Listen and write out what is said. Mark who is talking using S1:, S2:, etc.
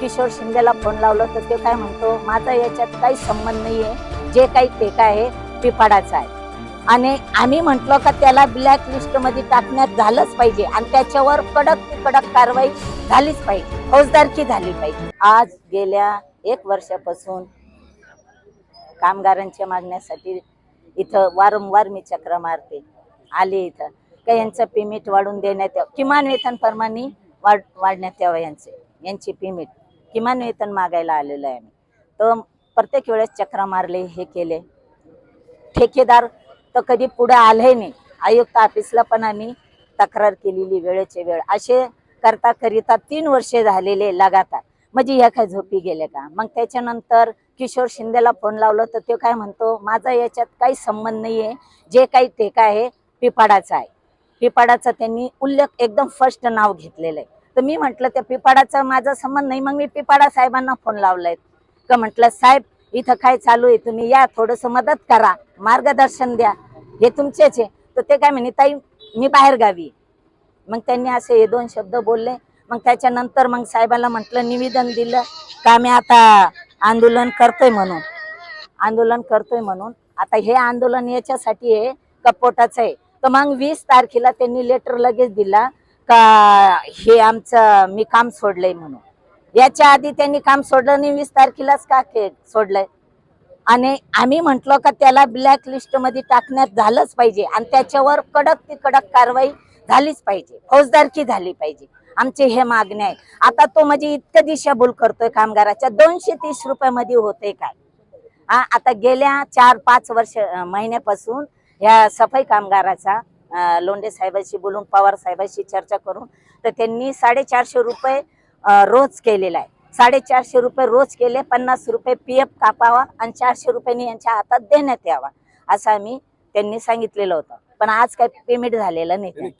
S1: Kishore शिंदेला phone लावलं तर ते काय म्हणतो माझा याच्यात काही संबंध नाहीये जे काही ते काय आहे पिपाडाचा आहे. आणि आम्ही म्हटलो का त्याला ब्लॅक लिस्टमध्ये टाकण्यात झालंच पाहिजे आणि त्याच्यावर कडक कडक कारवाई झालीच पाहिजे फौजदारकी झाली पाहिजे. आज गेल्या एक वर्षापासून कामगारांच्या मागण्यासाठी इथं वारंवार मी चक्र मारते आले इथं. का यांचं पेमेंट वाढून देण्यात यावं किमान वेतन प्रमाणे वाढ वाढण्यात यावं यांचे यांची पेमेंट किमान वेतन मागायला आलेलं आहे आम्ही. तर प्रत्येक वेळेस चक्रा मारले हे केले. ठेकेदार तर कधी पुढे आले नाही. आयुक्त ऑफिसला पण आम्ही तक्रार केलेली वेळेचे वेळ. असे करता करिता तीन वर्षे झालेले लगातार. म्हणजे ह्या काय झोपी गेले का? मग त्याच्यानंतर किशोर शिंदेला फोन लावलं तर तो काय म्हणतो माझा याच्यात काही संबंध नाहीये. जे काही ठेका आहे पिपाडाचा आहे. पिपाडाचा त्यांनी उल्लेख एकदम फर्स्ट नाव घेतलेलं आहे. तर मी म्हटलं त्या पिपाडाचा माझा संबंध नाही. मग मी पिपाडा साहेबांना फोन लावलाय. का म्हटलं साहेब इथं काय चालू आहे? तुम्ही या थोडस मदत करा. मार्गदर्शन द्या. हे तुमचेच आहे. तर ते काय म्हणे ताई मी बाहेर गावी मग त्यांनी असे हे दोन शब्द बोलले. मग त्याच्यानंतर मग साहेबाला म्हटलं निवेदन दिलं का मी आता आंदोलन करतोय म्हणून? आंदोलन करतोय म्हणून? आता हे आंदोलन याच्यासाठी आहे कपोटाचं आहे. तर मग वीस तारखेला त्यांनी लेटर लगेच दिला. का हे आमचं मी काम सोडलंय म्हणून. याच्या आधी त्यांनी काम सोडलं नाही वीस तारखेलाच का के सोडलंय? आणि आम्ही म्हटलो का त्याला ब्लॅक लिस्टमध्ये टाकण्यात झालंच पाहिजे आणि त्याच्यावर कडक ती कडक कारवाई झालीच पाहिजे. फौजदारकी झाली पाहिजे. आमचे हे मागणे आहे आता तो म्हणजे इतकं दिशाभूल करतोय कामगाराच्या. दोनशे तीस रुपयामध्ये होते काय? हा आता गेल्या चार पाच वर्ष महिन्यापासून या सफाई कामगाराचा लोंढे साहेबांशी बोलून पवार साहेबांशी चर्चा करून तर त्यांनी साडेचारशे रुपये रोज केलेला आहे. साडेचारशे रुपये रोज केले पन्नास रुपये पी एफ कापावा आणि चारशे रुपयांनी यांच्या हातात देण्यात यावा असं आम्ही त्यांनी सांगितलेलं होतं. पण आज काही पेमेंट झालेलं नाही.